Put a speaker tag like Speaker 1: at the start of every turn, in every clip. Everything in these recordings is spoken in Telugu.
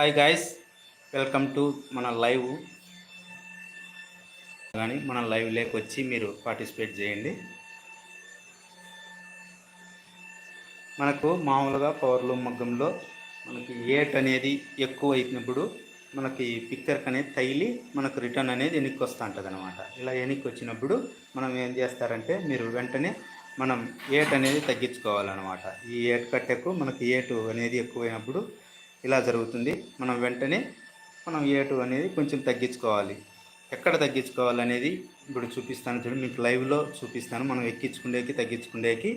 Speaker 1: హాయ్ గాయస్ వెల్కమ్ టు మన లైవ్ కానీ మన లైవ్ లేక వచ్చి మీరు పార్టిసిపేట్ చేయండి. మనకు మామూలుగా పవర్లు మగ్గంలో మనకి ఏట్ అనేది ఎక్కువ అయినప్పుడు మనకి పిక్కర్కి అనేది తగిలి మనకు రిటర్న్ అనేది వెనక్కి వస్తూ ఉంటుంది అనమాట ఇలా వెనక్కి వచ్చినప్పుడు మనం ఏం చేస్తారంటే మీరు వెంటనే మనం ఏట్ అనేది తగ్గించుకోవాలన్నమాట. ఈ ఏట్ కట్టెకు మనకి ఏటు అనేది ఎక్కువైనప్పుడు ఇలా జరుగుతుంది. మనం వెంటనే మనం ఏటు అనేది కొంచెం తగ్గించుకోవాలి. ఎక్కడ తగ్గించుకోవాలనేది ఇప్పుడు చూపిస్తాను చూడండి మీకు లైవ్లో చూపిస్తాను. మనం ఎక్కించుకునేకి తగ్గించుకునేకి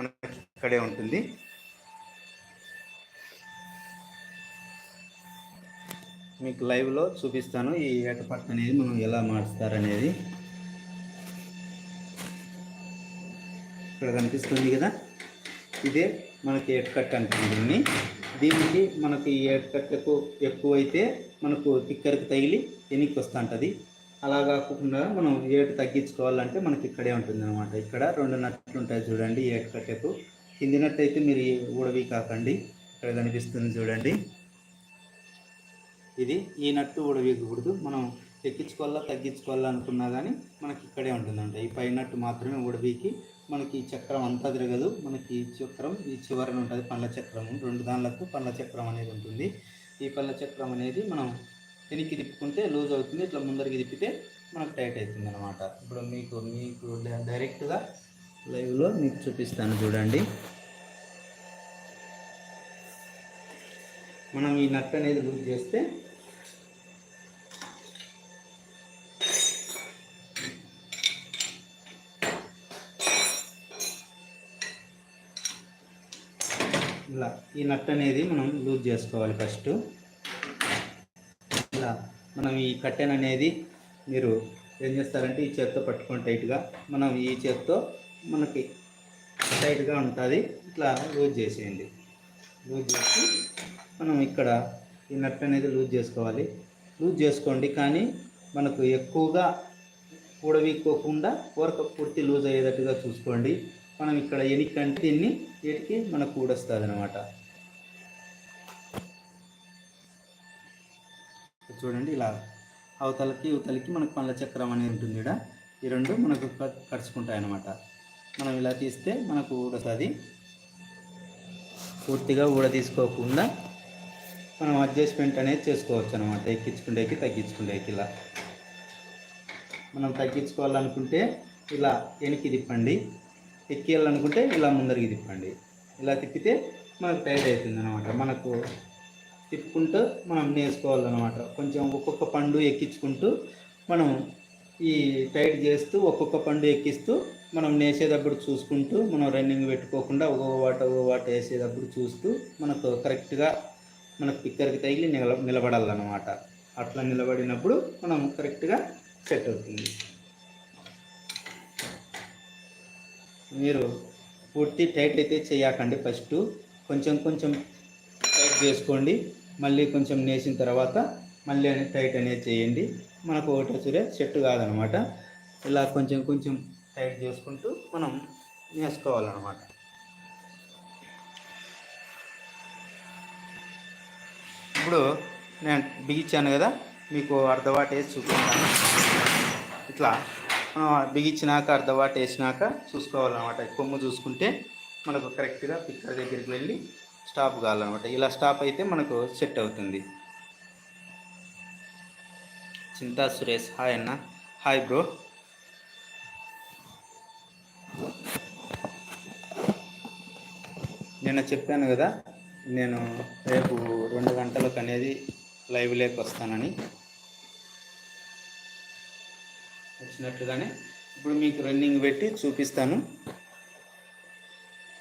Speaker 1: మనకి ఇక్కడే ఉంటుంది. మీకు లైవ్లో చూపిస్తాను ఈ ఏటపట్టు అనేది మనం ఎలా మార్చుతారనేది. ఇక్కడ కనిపిస్తుంది కదా? ఇదే మనకి ఏటకట్ అంటుంది దీన్ని. దీనికి మనకి ఈ ఏటకట్టకు ఎక్కువైతే మనకు తిక్కరికి తగిలి వెనక్కి వస్తూ ఉంటుంది అలా కాకుండా మనం ఏటు తగ్గించుకోవాలంటే మనకి ఇక్కడే ఉంటుంది అనమాట ఇక్కడ రెండు నట్లు ఉంటాయి చూడండి ఏటు కట్టెకు కింది నట్టు అయితే మీరు ఊడవి కాకండి. ఇక్కడ కనిపిస్తుంది చూడండి. ఇది ఈ నట్టు ఊడవీయకూడదు. మనం ఎక్కించుకోవాలా తగ్గించుకోవాలా అనుకున్నా కానీ మనకి ఇక్కడే ఉంటుందంట. ఈ పై నట్టు మాత్రమే ఊడవీకి మనకి ఈ చక్రం అంతా తిరగదు. మనకి ఈ చక్రం ఈ చివరన ఉంటుంది పండ్ల చక్రం రెండు దానిలకు పండ్ల చక్రం అనేది ఉంటుంది. ఈ పండ్ల చక్రం అనేది మనం వెనక్కి తిప్పుకుంటే లూజ్ అవుతుంది. ఇట్లా ముందరికి తిప్పితే మనకు టైట్ అవుతుంది అనమాట ఇప్పుడు మీకు మీకు డైరెక్ట్గా లైవ్లో మీకు చూపిస్తాను చూడండి. మనం ఈ నట్ అనేది లూజ్ చేస్తే ఇలా ఈ నట్ అనేది మనం లూజ్ చేసుకోవాలి ఫస్ట్. ఇలా మనం ఈ కట్టెన్ అనేది మీరు ఏం చేస్తారంటే ఈ చేత్తో పట్టుకొని టైట్గా మనం ఈ చేత్తో మనకి టైట్గా ఉంటుంది. ఇట్లా లూజ్ చేసేయండి. లూజ్ చేసి మనం ఇక్కడ ఈ నట్ అనేది లూజ్ చేసుకోవాలి. లూజ్ చేసుకోండి కానీ మనకు ఎక్కువగా కూడవీక్కోకుండా వర్క్ పూర్తి లూజ్ అయ్యేటట్టుగా చూసుకోండి. మనం ఇక్కడ ఎనికంటే దీన్ని వీటికి మనకు కూడొస్తుంది అనమాట చూడండి ఇలా అవతలకి ఇవతలకి మనకు పండ్ల చక్రం అనేది ఉంటుంది ఇక్కడ ఈ రెండు మనకు కడుచుకుంటాయి అన్నమాట. మనం ఇలా తీస్తే మనకు ఊడుతుంది. పూర్తిగా ఊడ తీసుకోకుండా మనం అడ్జస్ట్మెంట్ అనేది చేసుకోవచ్చు అనమాట ఎక్కించుకుండేకి తగ్గించుకుండేకి ఇలా. మనం తగ్గించుకోవాలనుకుంటే ఇలా వెనక్కి తిప్పండి. ఎక్కేయాలనుకుంటే ఇలా ముందరికి తిప్పండి. ఇలా తిప్పితే మనకు టైట్ అవుతుంది అనమాట మనకు తిప్పుకుంటూ మనం నేసుకోవాలన్నమాట కొంచెం ఒక్కొక్క పండు ఎక్కించుకుంటూ మనం ఈ టైట్ చేస్తూ ఒక్కొక్క పండు ఎక్కిస్తూ మనం నేసేటప్పుడు చూసుకుంటూ మనం రన్నింగ్ పెట్టుకోకుండా ఒక్కొక్క వాట ఒక్కొక్క వాట వేసేటప్పుడు చూస్తూ మనకు కరెక్ట్గా మన పిక్కర్కి తగిలి నిల నిలబడాలన్నమాట. అట్లా నిలబడినప్పుడు మనం కరెక్ట్గా సెట్ అవుతుంది. మీరు పూర్తి టైట్ అయితే చేయకండి ఫస్ట్. కొంచెం కొంచెం టైట్ చేసుకోండి. మళ్ళీ కొంచెం నేసిన తర్వాత మళ్ళీ టైట్ అనేది చేయండి. మనకు ఒకటో సరే సెట్ కాదనమాట. ఇలా కొంచెం కొంచెం టైట్ చేసుకుంటూ మనం నేసుకోవాలన్నమాట ఇప్పుడు నేను బిగించాను కదా మీకు అర్ధవాట వేసి చూపిస్తాను. ఇట్లా మనం బిగించినాక అర్ధవాట వేసినాక చూసుకోవాలన్నమాట కొమ్ము చూసుకుంటే మనకు కరెక్ట్గా పిక్కర్ దగ్గరికి వెళ్ళి స్టాప్ కావాలన్నమాట. ఇలా స్టాప్ అయితే మనకు సెట్ అవుతుంది. చింతా సురేష్ హాయ్ అన్న. Hi bro. నిన్న చెప్పాను కదా నేను రేపు రెండు గంటలకు అనేది లైవ్ లేక వస్తానని. వచ్చినట్లుగానే ఇప్పుడు మీకు రన్నింగ్ పెట్టి చూపిస్తాను.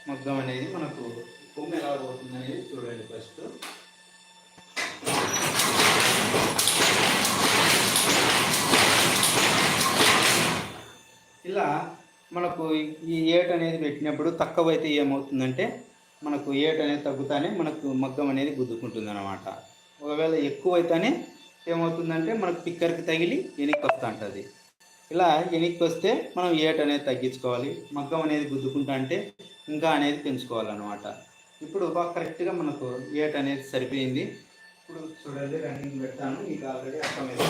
Speaker 1: మగ్గం అనేది మనకు కొమ్ము ఎలా పోతుంది అనేది చూడండి ఫస్ట్. ఇలా మనకు ఈ ఏట్ అనేది పెట్టినప్పుడు తక్కువ అయితే ఏమవుతుందంటే మనకు ఏట్ అనేది తగ్గుతానే మనకు మగ్గం అనేది గుద్దుకుంటుంది అనమాట ఒకవేళ ఎక్కువైతేనే ఏమవుతుందంటే మనకు పిక్కర్కి తగిలి వెనక్కి వస్తూ ఉంటుంది ఇలా వెనక్కి వస్తే మనం ఏట్ అనేది తగ్గించుకోవాలి. మగ్గం అనేది గుద్దుకుంటా అంటే ఇంకా అనేది పెంచుకోవాలన్నమాట. ఇప్పుడు బాగా కరెక్ట్గా మనకు ఏట్ అనేది సరిపోయింది. ఇప్పుడు చూడండి రన్నింగ్ పెడతాను. మీకు ఆల్రెడీ అర్థమైంది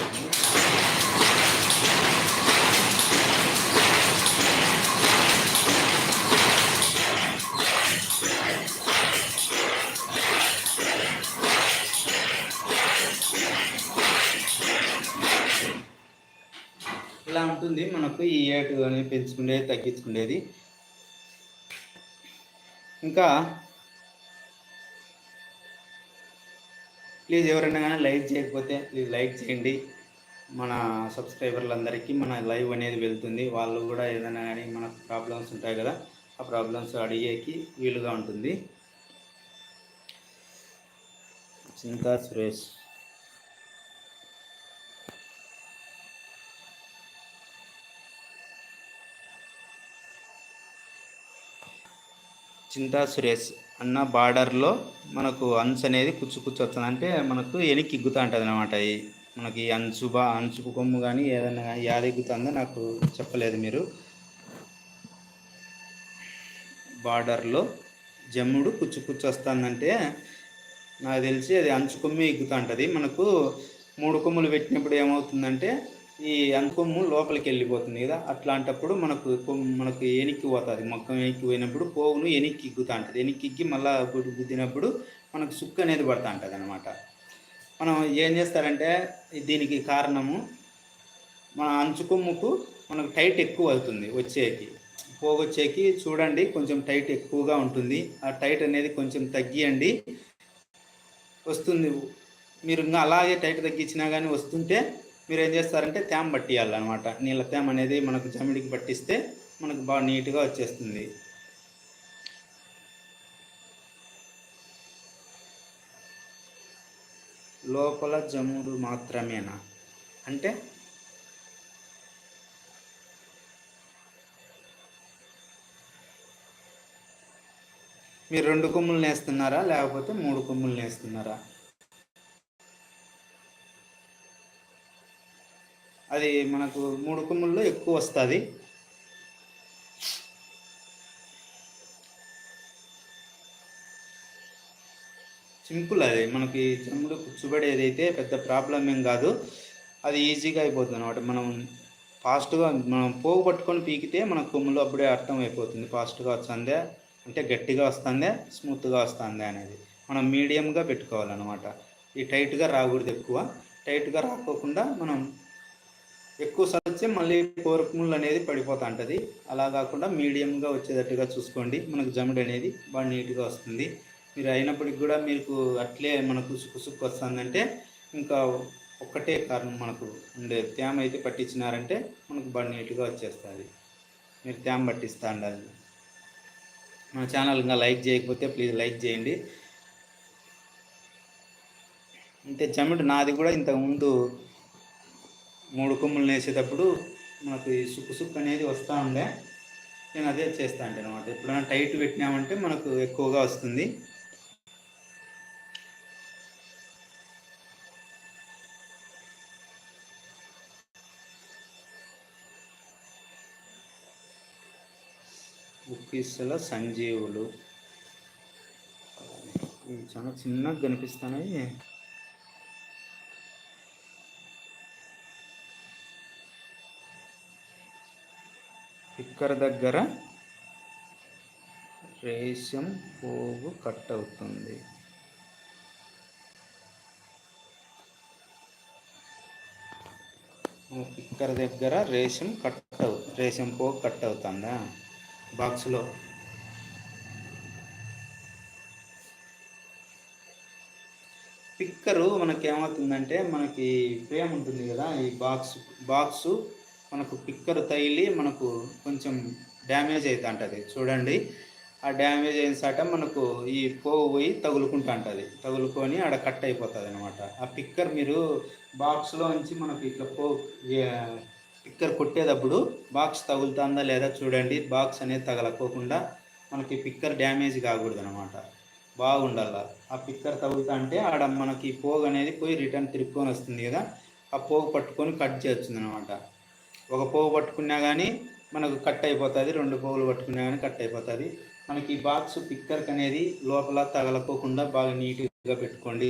Speaker 1: ఇలా ఉంటుంది. మనకు ఈ ఏటు అనేది పెంచుకునేది తగ్గించుకునేది. ఇంకా ప్లీజ్ ఎవరైనా కానీ లైక్ చేయకపోతే ప్లీజ్ లైక్ చేయండి. మన సబ్స్క్రైబర్లందరికీ మన లైవ్ అనేది వెళ్తుంది. వాళ్ళు కూడా ఏదైనా కానీ మన ప్రాబ్లమ్స్ ఉంటాయి కదా ఆ ప్రాబ్లమ్స్ అడిగేకి వీలుగా ఉంటుంది. చింతా సురేష్. చింతా సురేష్. అన్న బార్డర్లో మనకు అంచు అనేది కుచ్చు కుచ్చు వస్తుంది. అంటే మనకు ఎనికి ఇగ్గుతూ ఉంటుంది అనమాట ఈ మనకి అంచు బా అంచు కొమ్ము కానీ ఏదైనా కానీ యాది ఎగ్గుతుందో నాకు చెప్పలేదు మీరు. బార్డర్లో జమ్ముడు కుచ్చు కుచ్చు వస్తుందంటే నాకు తెలిసి అది అంచు కొమ్మి ఎగ్గుతూ ఉంటుంది మనకు మూడు కొమ్ములు పెట్టినప్పుడు ఏమవుతుందంటే ఈ అంకుము లోపలికి వెళ్ళిపోతుంది కదా అట్లాంటప్పుడు మనకు మనకు ఎనికి పోతుంది? మొక్కం ఎనికి పోయినప్పుడు పోగును ఎనికి ఇగ్గుతూ ఉంటుంది ఎనికి మళ్ళీ మళ్ళా గుద్దినప్పుడు మనకు సుక్కు అనేది పడుతూ ఉంటుంది అనమాట మనం ఏం చేస్తారంటే దీనికి కారణము మన అంచుకొమ్ముకు మనకు టైట్ ఎక్కువ అవుతుంది వచ్చేకి. పోగొచ్చేకి చూడండి కొంచెం టైట్ ఎక్కువగా ఉంటుంది. ఆ టైట్ అనేది కొంచెం తగ్గియండి. వస్తుంది. మీరు ఇంకా అలాగే టైట్ తగ్గించినా కానీ వస్తుంటే మీరు ఏం చేస్తారంటే తేమ పట్టియాలన్నమాట. నీళ్ళ తేమ అనేది మనకు జమిడికి పట్టిస్తే మనకు బాగా నీట్గా వచ్చేస్తుంది. లోపల జముడు మాత్రమేనా? అంటే మీరు రెండు కొమ్ములు నేస్తున్నారా? లేకపోతే మూడు కొమ్ములు నేస్తున్నారా? అది మనకు మూడు కొమ్ముల్లో ఎక్కువ వస్తుంది. సింపుల్ అది. మనకి చెమ్ముడు కూర్చోబడేది అయితే పెద్ద ప్రాబ్లం ఏం కాదు. అది ఈజీగా అయిపోతుంది అనమాట మనం ఫాస్ట్గా మనం పోగు పట్టుకొని పీకితే మన కొమ్ములు అప్పుడే అర్థం అయిపోతుంది. ఫాస్ట్గా వస్తుందే అంటే గట్టిగా వస్తుందే స్మూత్గా వస్తుందే అనేది. మనం మీడియంగా పెట్టుకోవాలన్నమాట. ఈ టైట్గా రాకూడదు ఎక్కువ. టైట్గా రాకోకుండా మనం ఎక్కువ సరిచే మళ్ళీ కోరకుములు అనేది పడిపోతూ ఉంటుంది అలా కాకుండా మీడియంగా వచ్చేటట్టుగా చూసుకోండి. మనకు జమిడి అనేది బాగా నీట్గా వస్తుంది. మీరు అయినప్పటికి కూడా మీకు అట్లే మనకు సుక్కు వస్తుందంటే ఇంకా ఒక్కటే కారణం మనకు ఉండే తేమ అయితే పట్టించినారంటే మనకు బాగా నీట్గా వచ్చేస్తుంది. మీరు తేమ పట్టిస్తూ ఉండాలి మన ఛానల్ ఇంకా లైక్ చేయకపోతే ప్లీజ్ లైక్ చేయండి. అంటే జమిడి నాది కూడా ఇంతకుముందు మూడు కొమ్ములు వేసేటప్పుడు మనకు ఈ సుక్కు సుక్కు అనేది వస్తూ ఉండే. నేను అదే చేస్తా అంటే అనమాట ఎప్పుడైనా టైట్ పెట్టినామంటే మనకు ఎక్కువగా వస్తుంది. ఉక్కిసల సంజీవులు. చాలా చిన్నగా కనిపిస్తున్నాయి. ఇక్కడ దగ్గర రేషం పోగు కట్ అవుతుంది ఇక్కడ దగ్గర రేషం కట్ అవు రేషం పోగు కట్ అవుతుందా బాక్స్లో. పిక్కరు మనకి ఏమవుతుందంటే మనకి ఫ్రేమ్ ఉంటుంది కదా ఈ బాక్స్ బాక్సు మనకు పిక్కర్ తగిలి మనకు కొంచెం డ్యామేజ్ అవుతుంటుంది చూడండి. ఆ డ్యామేజ్ అయిన సాట మనకు ఈ పోగు పోయి తగులుకుంటా ఉంటుంది తగులుకొని ఆడ కట్ అయిపోతుంది అనమాట ఆ పిక్కర్ మీరు బాక్స్లో నుంచి మనకు ఇట్లా పో పిక్కర్ కొట్టేటప్పుడు బాక్స్ తగులుతుందా లేదా చూడండి. బాక్స్ అనేది తగలకోకుండా మనకి పిక్కర్ డ్యామేజ్ కాకూడదు అనమాట బాగుండాల. ఆ పిక్కర్ తగులుతా అంటే ఆడ మనకి పోగు అనేది పోయి రిటర్న్ తిరుక్కొని వస్తుంది కదా. ఆ పోగు పట్టుకొని కట్ చేస్తుంది అనమాట ఒక పువ్వు పట్టుకున్నా కానీ మనకు కట్ అయిపోతుంది రెండు పువ్వులు పట్టుకున్నా కానీ కట్ అయిపోతుంది. మనకి ఈ బాక్స్ పిక్కర్కి అనేది లోపల తగలకోకుండా బాగా నీట్గా పెట్టుకోండి.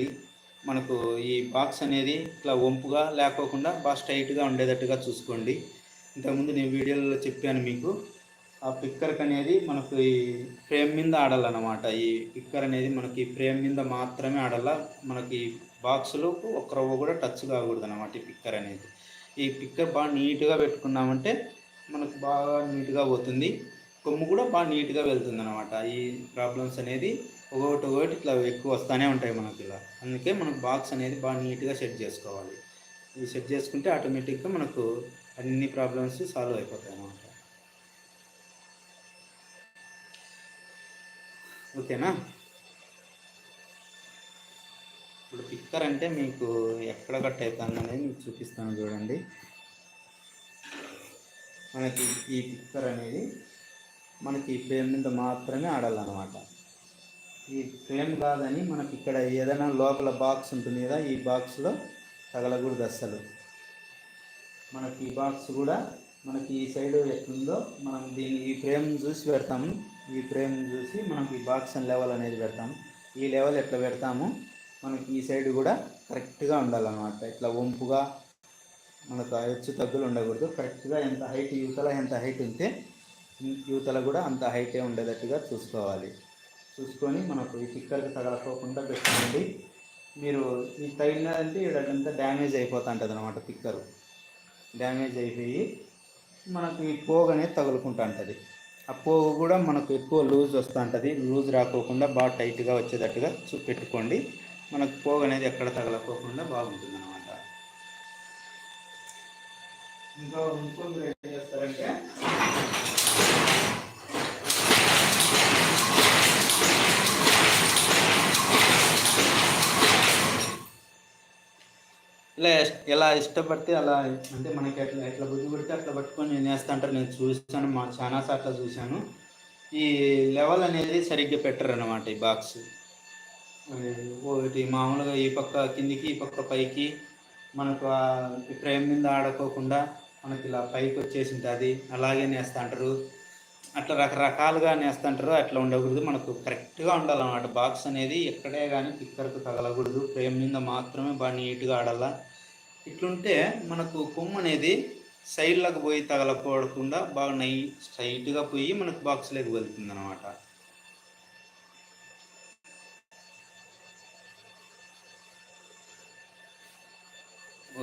Speaker 1: మనకు ఈ బాక్స్ అనేది ఇట్లా వంపుగా లేకోకుండా బాగా స్ట్రైట్గా ఉండేటట్టుగా చూసుకోండి. ఇంతకుముందు నేను వీడియోలో చెప్పాను మీకు ఆ పిక్కర్కి అనేది మనకు ఈ ఫ్రేమ్ మీద ఆడాలన్నమాట. ఈ పిక్కర్ అనేది మనకి ఫ్రేమ్ మీద మాత్రమే ఆడాల మనకి బాక్స్లో ఒక్క రవ్వ కూడా టచ్ కాకూడదు అనమాట ఈ పిక్కర్ అనేది. ఈ పిక్కర్ బాగా నీట్గా పెట్టుకున్నామంటే మనకు బాగా నీట్గా పోతుంది. కొమ్ము కూడా బాగా నీట్గా వెళ్తుంది అనమాట ఈ ప్రాబ్లమ్స్ అనేది ఒకటి ఒకటి ఇట్లా ఎక్కువ వస్తూనే ఉంటాయి మనకి ఇలా. అందుకే మనకు బాక్స్ అనేది బాగా నీట్గా సెట్ చేసుకోవాలి. ఇది సెట్ చేసుకుంటే ఆటోమేటిక్గా మనకు అన్ని ప్రాబ్లమ్స్ సాల్వ్ అయిపోతాయి అన్నమాట. ఓకేనా? ఇప్పుడు పిక్కర్ అంటే మీకు ఎక్కడ కట్ అవుతుంది అనేది మీకు చూపిస్తాను చూడండి. మనకి ఈ పిక్కర్ అనేది మనకి ఈ ఫ్రేమ్ మీద మాత్రమే ఆడాలన్నమాట. ఈ ఫ్రేమ్ కాదని మనకి ఇక్కడ ఏదైనా లోపల బాక్స్ ఉంటుంది కదా ఈ బాక్స్లో తగలకూడదు అస్సలు. మనకి ఈ బాక్స్ కూడా మనకి ఈ సైడ్ ఎట్లుందో మనం దీన్ని ఈ ఫ్రేమ్ చూసి పెడతాము. ఈ ఫ్రేమ్ చూసి మనకి ఈ బాక్స్ లెవెల్ అనేది పెడతాము. ఈ లెవెల్ ఎట్లా పెడతాము? మనకి ఈ సైడ్ కూడా కరెక్ట్గా ఉండాలన్నమాట. ఇట్లా వంపుగా మనకు హెచ్చు తగ్గులు ఉండకూడదు. కరెక్ట్గా ఎంత హైట్ యువతల ఎంత హైట్ ఉంటే యువతల కూడా అంత హైటే ఉండేటట్టుగా చూసుకోవాలి. చూసుకొని మనకు ఈ పిక్కర్కి తగలకోకుండా పెట్టుకోండి. మీరు ఈ తగిలినదంటే ఇదంతా డ్యామేజ్ అయిపోతూ ఉంటుంది అనమాట పిక్కరు డ్యామేజ్ అయిపోయి మనకు ఈ పోగు అనేది తగులుకుంటూ ఉంటుంది ఆ పోగు కూడా మనకు ఎక్కువ లూజ్ వస్తూ ఉంటుంది లూజ్ రాకోకుండా బాగా టైట్గా వచ్చేటట్టుగా చూ పెట్టుకోండి. మనకు పోగు అనేది ఎక్కడ తగలకోకుండా బాగుంటుంది అనమాట ఇంకా ఇంకో ఏం చేస్తారంటే ఇలా ఎలా ఇష్టపడితే అలా అంటే మనకి ఎట్లా ఎట్లా బుద్ధి పడితే అట్లా పట్టుకొని నేను వేస్తా అంటారు. నేను చూసాను మా చాలా సార్లు చూశాను. ఈ లెవెల్ అనేది సరిగ్గా పెట్టరు అనమాట ఈ బాక్స్. ఒకటి మామూలుగా ఈ పక్క కిందికి ఈ పక్క పైకి మనకు ఫ్రేమ్ మీద ఆడుకోకుండా మనకి ఇలా పైకి వచ్చేసి ఉంటుంది అలాగే నేస్తా అంటారు అట్లా రకరకాలుగా నేస్తుంటారు. అట్లా ఉండకూడదు. మనకు కరెక్ట్గా ఉండాలన్నమాట. బాక్స్ అనేది ఎక్కడే కానీ పిక్కర్కు తగలకూడదు. ఫ్రేమ్ మీద మాత్రమే బాగా నీట్గా ఆడాల. ఇట్లుంటే మనకు కొమ్ము అనేది సైడ్లకు పోయి తగలకూడకుండా బాగా నై స్ట్రైట్గా పోయి మనకు బాక్స్లోకి వెళ్తుంది అనమాట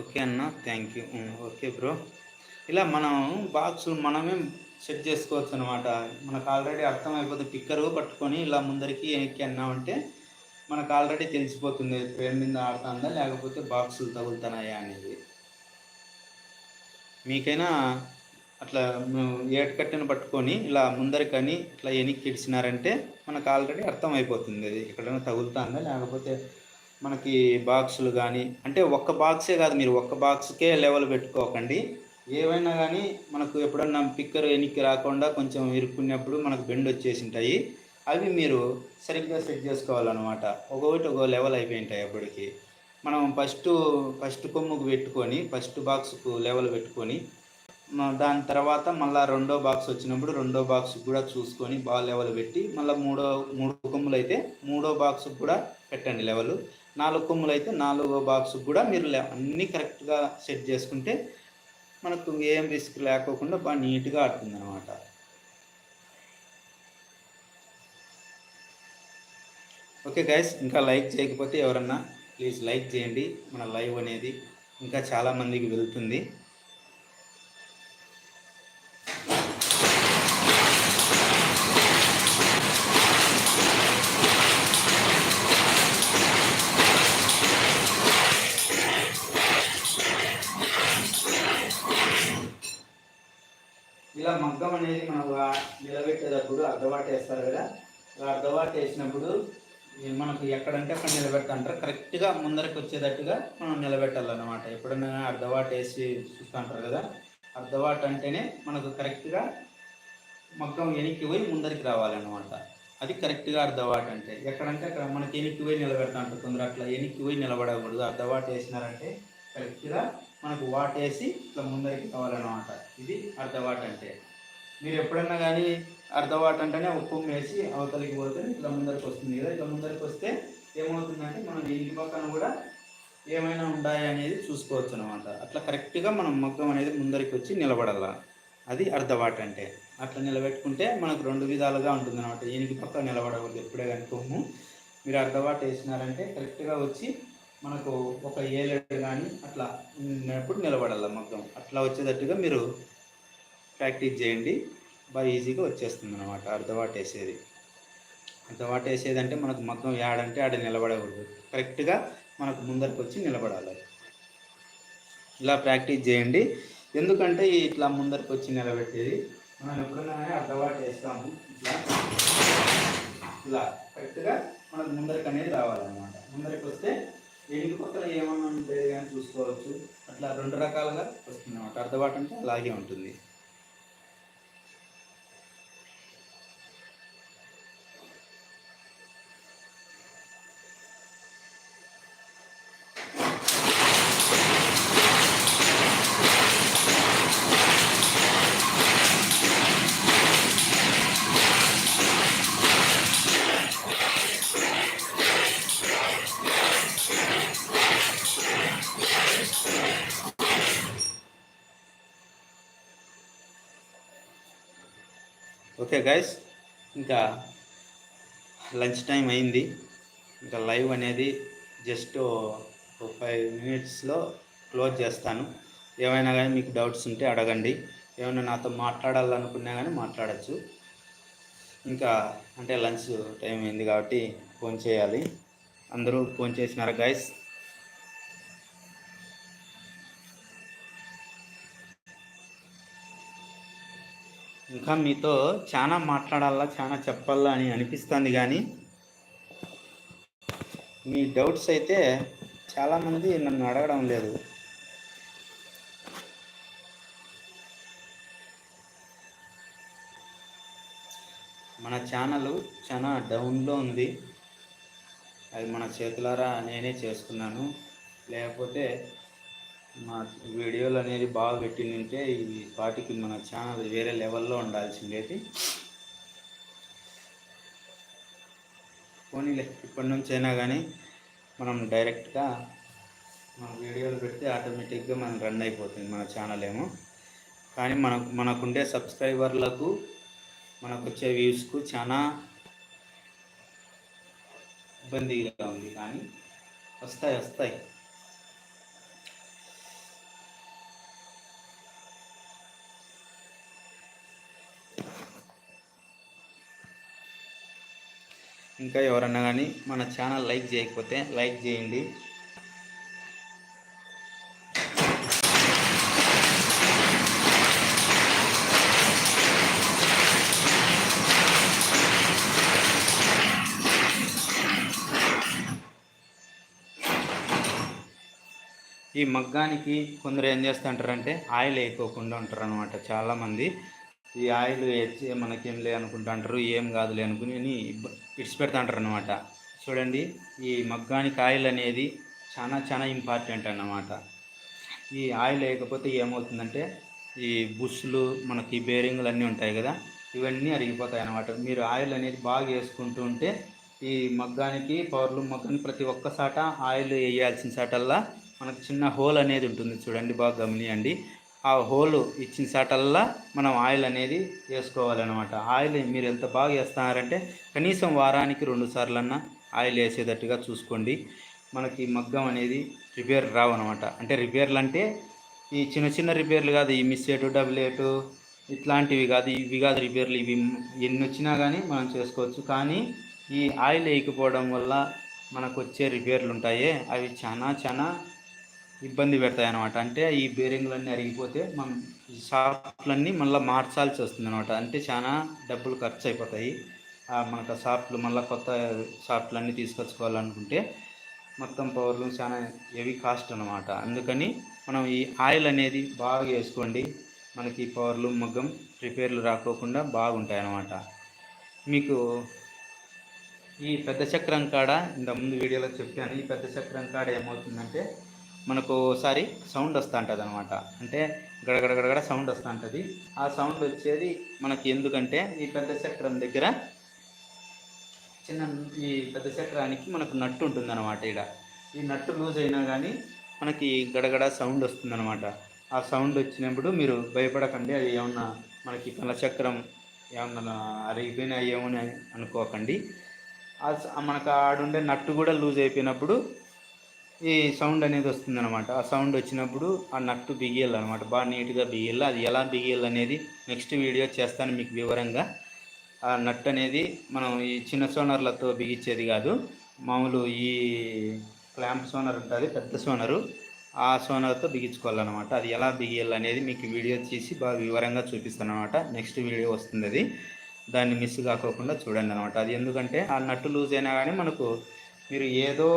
Speaker 1: ఓకే అన్న థ్యాంక్ యూ ఓకే బ్రో ఇలా మనం బాక్స్ మనమే సెట్ చేసుకోవచ్చు అనమాట మనకు ఆల్రెడీ అర్థమైపోతుంది పిక్కరు పట్టుకొని ఇలా ముందరికి వెనక్కి అన్నామంటే మనకు ఆల్రెడీ తెలిసిపోతుంది ఫ్రేమ్ మీద ఆడుతుందా లేకపోతే బాక్సులు తగులుతున్నాయా అనేది. మీకైనా అట్లా ఏటకట్టెను పట్టుకొని ఇలా ముందరికని ఇట్లా వెనక్కి ఇడిచినారంటే మనకు ఆల్రెడీ అర్థమైపోతుంది అది ఎక్కడైనా తగులుతుందా లేకపోతే మనకి బాక్సులు కానీ అంటే ఒక్క బాక్సే కాదు మీరు ఒక్క బాక్స్కే లెవెల్ పెట్టుకోకండి. ఏవైనా కానీ మనకు ఎప్పుడన్నా పిక్కర్ వెనక్కి రాకుండా కొంచెం ఇరుక్కున్నప్పుడు మనకు బెండ్ వచ్చేసి ఉంటాయి అవి మీరు సరిగ్గా సెట్ చేసుకోవాలన్నమాట. ఒక్కొక్కటి ఒక లెవెల్ అయిపోయి ఉంటాయి అప్పటికి. మనం ఫస్ట్ ఫస్ట్ కొమ్ముకు పెట్టుకొని ఫస్ట్ బాక్స్కు లెవెల్ పెట్టుకొని దాని తర్వాత మళ్ళీ రెండో బాక్స్ వచ్చినప్పుడు రెండో బాక్స్ కూడా చూసుకొని బాగా లెవెల్ పెట్టి మళ్ళీ మూడో మూడు కొమ్ములు అయితే మూడో బాక్స్ కూడా పెట్టండి లెవెల్. నాలుగు కొమ్ములు అయితే నాలుగో బాక్స్ కూడా మీరు అన్నీ కరెక్ట్గా సెట్ చేసుకుంటే మనకు ఏం రిస్క్ లేకోకుండా బాగా నీట్గా ఆడుతుంది అనమాట ఓకే గైస్ ఇంకా లైక్ చేయకపోతే ఎవరన్నా ప్లీజ్ లైక్ చేయండి. మన లైవ్ అనేది ఇంకా చాలామందికి వెళ్తుంది. ఇలా మగ్గం అనేది మనం నిలబెట్టేటప్పుడు అర్ధవాట వేస్తారు కదా. ఇలా అర్ధవాట వేసినప్పుడు మనకు ఎక్కడంటే అక్కడ నిలబెడతాంటారు కరెక్ట్గా ముందరికి వచ్చేటట్టుగా మనం నిలబెట్టాలన్నమాట. ఎప్పుడైనా అర్ధవాట వేసి చూస్తుంటారు కదా. అర్ధవాట అంటేనే మనకు కరెక్ట్గా మగ్గం వెనక్కి పోయి ముందరికి రావాలన్నమాట. అది కరెక్ట్గా అర్ధవాట అంటే. ఎక్కడంటే అక్కడ మనకి వెనక్కి పోయి నిలబెడతా అంటారు కొందరు. అట్లా వెనక్కి పోయి నిలబడకూడదు. అర్ధవాట వేసినారంటే కరెక్ట్గా మనకు వాటేసి ఇట్లా ముందరికి కావాలన్నమాట ఇది అర్ధవాట అంటే. మీరు ఎప్పుడన్నా కానీ అర్ధవాట అంటేనే ఒక వేసి అవతలికి పోతే ఇట్లా ముందరికి వస్తుంది కదా. ఇట్లా ముందరికి వస్తే ఏమవుతుందంటే మనం ఇంటి పక్కన కూడా ఏమైనా ఉన్నాయా అనేది చూసుకోవచ్చు అనమాట అట్లా కరెక్ట్గా మనం మగ్గం అనేది ముందరికి వచ్చి నిలబడాల. అది అర్ధవాట అంటే. అట్లా నిలబెట్టుకుంటే మనకు రెండు విధాలుగా ఉంటుంది అనమాట ఈయనకి పక్క నిలబడకూడదు ఎప్పుడే కానీ మీరు అర్ధవాట వేసినారంటే కరెక్ట్గా వచ్చి మనకు ఒక ఏలేడు కానీ అట్లా ఉన్నప్పుడు నిలబడాలి మగ్గం అట్లా వచ్చేటట్టుగా మీరు ప్రాక్టీస్ చేయండి. బాగా ఈజీగా వచ్చేస్తుంది అనమాట అర్ధవాటు వేసేది అర్ధవాటు వేసేది అంటే మనకు మగ్గం యాడంటే ఆడ నిలబడకూడదు. కరెక్ట్గా మనకు ముందరికి వచ్చి నిలబడాలి. ఇలా ప్రాక్టీస్ చేయండి. ఎందుకంటే ఇట్లా ముందరికి వచ్చి నిలబెట్టేది మనం ఎప్పుడైనా కానీ అడ్డవాటు వేస్తాము ఇట్లా. ఇలా కరెక్ట్గా మనకు ముందరికి అనేది రావాలన్నమాట. ముందరికి వస్తే ఎన్ని పక్కన ఏమన్నా ఉంటే కానీ చూసుకోవచ్చు. అట్లా రెండు రకాలుగా వస్తుంది అన్నమాట అర్ధవాటు అంటే అలాగే ఉంటుంది ఓకే గైస్ ఇంకా లంచ్ టైం అయింది. ఇంకా లైవ్ అనేది జస్ట్ ఒక ఫైవ్ మినిట్స్లో క్లోజ్ చేస్తాను. ఏమైనా కానీ మీకు డౌట్స్ ఉంటే అడగండి. ఏమైనా నాతో మాట్లాడాలనుకున్నా కానీ మాట్లాడచ్చు. ఇంకా అంటే లంచ్ టైం అయింది కాబట్టి ఫోన్ చేయాలి. అందరూ ఫోన్ చేసినారా గైస్ ఇంకా మీతో చాలా మాట్లాడాలా చాలా చెప్పాలా అని అనిపిస్తుంది కానీ మీ డౌట్స్ అయితే చాలామంది నన్ను అడగడం లేదు. మన ఛానల్ చాలా డౌన్లో ఉంది. అది మన చేతులారా నేనే చేసుకున్నాను. లేకపోతే మా వీడియోలు అనేది బాగా పెట్టిందంటే ఈ పాటికి మన ఛానల్ వేరే లెవెల్లో ఉండాల్సిందేది పోనీలే ఇప్పటి నుంచి అయినా కానీ మనం డైరెక్ట్గా మన వీడియోలు పెడితే ఆటోమేటిక్గా మనం రన్ అయిపోతుంది మన ఛానల్ ఏమో కానీ మనకు మనకుండే సబ్స్క్రైబర్లకు మనకు వచ్చే వ్యూస్కు చాలా ఇబ్బందిగా ఉంది. కానీ వస్తాయి వస్తాయి. ఇంకా ఎవరన్నా కానీ మన ఛానల్ లైక్ చేయకపోతే లైక్ చేయండి. ఈ మగ్గానికి కొందరు ఏం చేస్తుంటారంటే ఆయిల్ వేయకోకుండా ఉంటారు అనమాట చాలామంది. ఈ ఆయిల్ వేసి మనకేం లే అనుకుంటుంటారు ఏం కాదులే అనుకుని ఇడిచి పెడతాంటారు అనమాట చూడండి ఈ మగ్గానికి ఆయిల్ అనేది చాలా చాలా ఇంపార్టెంట్ అన్నమాట. ఈ ఆయిల్ వేయకపోతే ఏమవుతుందంటే ఈ బుస్సులు మనకి బేరింగ్లు అన్నీ ఉంటాయి కదా ఇవన్నీ అరిగిపోతాయి అన్నమాట. మీరు ఆయిల్ అనేది బాగా వేసుకుంటూ ఉంటే ఈ మగ్గానికి పవర్లు మగ్గానికి ప్రతి ఒక్క సాట ఆయిల్ వేయాల్సిన సాటల్లా మనకు చిన్న హోల్ అనేది ఉంటుంది. చూడండి బాగా గమనియండి. ఆ హోల్ ఇచ్చిన సాటల్లా మనం ఆయిల్ అనేది వేసుకోవాలన్నమాట. ఆయిల్ మీరు ఎంత బాగా వేస్తున్నారంటే కనీసం వారానికి రెండు సార్లన్నా ఆయిల్ వేసేటట్టుగా చూసుకోండి. మనకి మగ్గం అనేది రిపేర్ రావు అనమాట అంటే రిపేర్లు అంటే ఈ చిన్న చిన్న రిపేర్లు కాదు ఈ మిస్ ఎటు డబుల్ ఎటు ఇట్లాంటివి కాదు ఇవి కాదు రిపేర్లు. ఇవి ఎన్ని వచ్చినా కానీ మనం చేసుకోవచ్చు. కానీ ఈ ఆయిల్ వేయకపోవడం వల్ల మనకు వచ్చే రిపేర్లు ఉంటాయి. అవి చాలా చాలా ఇబ్బంది పెడతాయి అనమాట అంటే ఈ బేరింగ్లన్నీ అరిగిపోతే మనం షాప్లన్నీ మళ్ళీ మార్చాల్సి వస్తుంది అనమాట అంటే చాలా డబ్బులు ఖర్చు అయిపోతాయి మనకు షాప్లు మళ్ళీ కొత్త షాప్లన్నీ తీసుకొచ్చుకోవాలనుకుంటే మొత్తం పవర్లు చాలా హెవీ కాస్ట్ అనమాట అందుకని మనం ఈ ఆయిల్ అనేది బాగా వేసుకోండి. మనకి పవర్లు మగ్గం రిపేర్లు రాకోకుండా బాగుంటాయి అన్నమాట మీకు ఈ పెద్ద చక్రం కాడ ఇంతకుముందు వీడియోలో చెప్పాను ఈ పెద్ద చక్రం కాడ ఏమవుతుందంటే మనకు ఒకసారి సౌండ్ వస్తూ ఉంటుంది అనమాట అంటే గడగడగడగడ సౌండ్ వస్తూ ఉంటుంది ఆ సౌండ్ వచ్చేది మనకి ఎందుకంటే ఈ పెద్ద చక్రం దగ్గర చిన్న ఈ పెద్ద చక్రానికి మనకు నట్టు ఉంటుంది అనమాట ఇక్కడ ఈ నట్టు లూజ్ అయినా కానీ మనకి గడగడ సౌండ్ వస్తుందన్నమాట. ఆ సౌండ్ వచ్చినప్పుడు మీరు భయపడకండి అది ఏమన్నా మనకి కలచక్రం ఏమన్నా అరిగిపోయినా ఏమని అనుకోకండి. మనకు ఆడుండే నట్టు కూడా లూజ్ అయిపోయినప్పుడు ఈ సౌండ్ అనేది వస్తుందన్నమాట. ఆ సౌండ్ వచ్చినప్పుడు ఆ నట్టు బిగియాలన్నమాట. బాగా నీట్గా బిగియాలి. అది ఎలా బిగియాలి అనేది నెక్స్ట్ వీడియో చేస్తాను మీకు వివరంగా. ఆ నట్ అనేది మనం ఈ చిన్న సోనర్లతో బిగించేది కాదు. మామూలు ఈ క్లాంప్ సోనర్ ఉంటుంది పెద్ద సోనరు. ఆ సోనర్తో బిగించుకోవాలన్నమాట. అది ఎలా బిగియాలి అనేది మీకు వీడియో తీసి బాగా వివరంగా చూపిస్తాను అనమాట నెక్స్ట్ వీడియో వస్తుంది అది. దాన్ని మిస్ కాకోకుండా చూడండి అనమాట అది ఎందుకంటే ఆ నట్టు లూజ్ అయినా కానీ మనకు మీరు ఏదో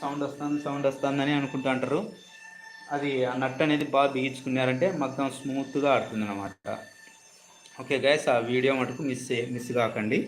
Speaker 1: సౌండ్ వస్తుంది సౌండ్ వస్తుందని అనుకుంటూ అంటారు. అది ఆ నట్ అనేది బాగా బిగించుకున్నారంటే మొత్తం స్మూత్గా ఆడుతుంది అనమాట ఓకే గైస్ ఆ వీడియో మటుకు మిస్ మిస్ కాకండి.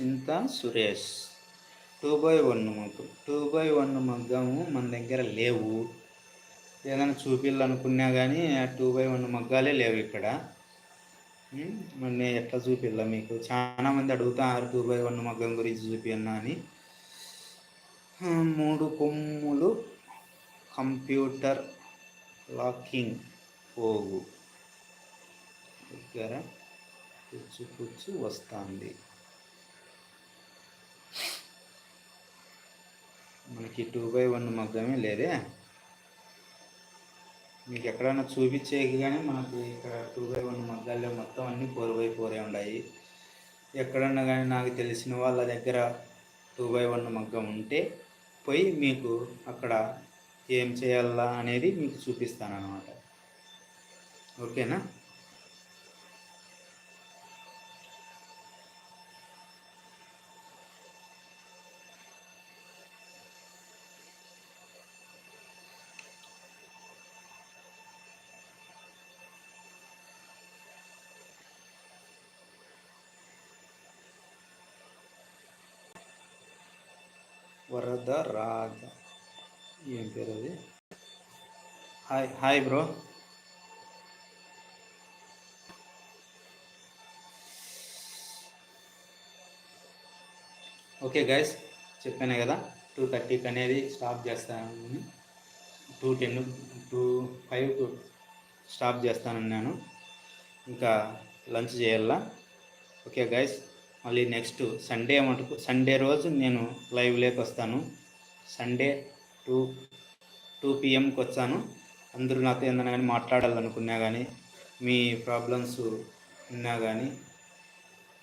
Speaker 1: Chinta Suresh. Two by one mug two by one మగ్గము మన దగ్గర లేవు. ఏదైనా చూపిల్లనుకున్నా కానీ ఆ టూ బై వన్ మగ్గాలే లేవు ఇక్కడ. మరి ఎట్లా చూపిల్లా మీకు? చాలా మంది అడుగుతారు టూ బై వన్ మగ్గం గురించి చూపిన్నా అని. మూడు కొమ్ములు కంప్యూటర్ లాకింగ్ పోగు. దగ్గర కూర్చు కూర్చు వస్తుంది. మనకి టూ బై వన్ మగ్గమే లేదే. మీకు ఎక్కడైనా చూపించేకి కానీ మనకు ఇక్కడ టూ బై వన్ మగ్గాల్లో మొత్తం అన్నీ ఫోర్ బై ఫోరే ఉన్నాయి ఎక్కడన్నా కానీ నాకు తెలిసిన వాళ్ళ దగ్గర టూ బై వన్ మగ్గం ఉంటే పోయి మీకు అక్కడ ఏం చేయాలా అనేది మీకు చూపిస్తాను అనమాట ఓకేనా? వరద రాజ ఏం పేరు అది? Hi hi bro. Okay guys చెప్పాను కదా టూ థర్టీకి అనేది స్టాప్ చేస్తాను two ten two five stop చేస్తానన్నాను. ఇంకా లంచ్ చేయాలా? ఓకే గైస్ మళ్ళీ నెక్స్ట్ సండే మటుకు సండే రోజు నేను లైవ్లోకి వస్తాను. సండే టూ టూ పిఎంకి వచ్చాను. అందరూ నాతో ఏదైనా కానీ మాట్లాడాలనుకున్నా కానీ మీ ప్రాబ్లమ్స్ ఉన్నా కానీ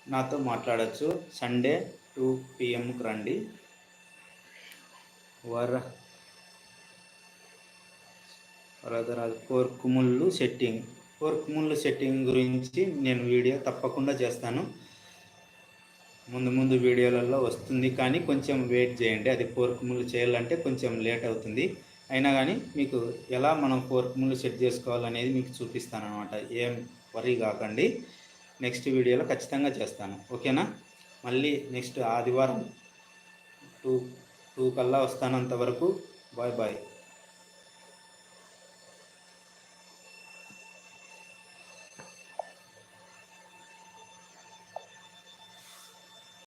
Speaker 1: నాతో మాట్లాడచ్చు. సండే టూ పిఎంకి రండి. వర వరదరాజు కోర్కుముళ్ళు సెట్టింగ్. కోర్కుముళ్ళు సెట్టింగ్ గురించి నేను వీడియో తప్పకుండా చేస్తాను. ముందు ముందు వీడియోలలో వస్తుంది కానీ కొంచెం వెయిట్ చేయండి. అది ఫోర్క్ ముళ్ళు చేయాలంటే కొంచెం లేట్ అవుతుంది. అయినా కానీ మీకు ఎలా మనం ఫోర్క్ ముళ్ళు సెట్ చేసుకోవాలనేది మీకు చూపిస్తాను అనమాట ఏం వరీ కాకండి. నెక్స్ట్ వీడియోలో ఖచ్చితంగా చేస్తాను. ఓకేనా? మళ్ళీ నెక్స్ట్ ఆదివారం టూ టూ కల్లా వస్తానంతవరకు బాయ్ బాయ్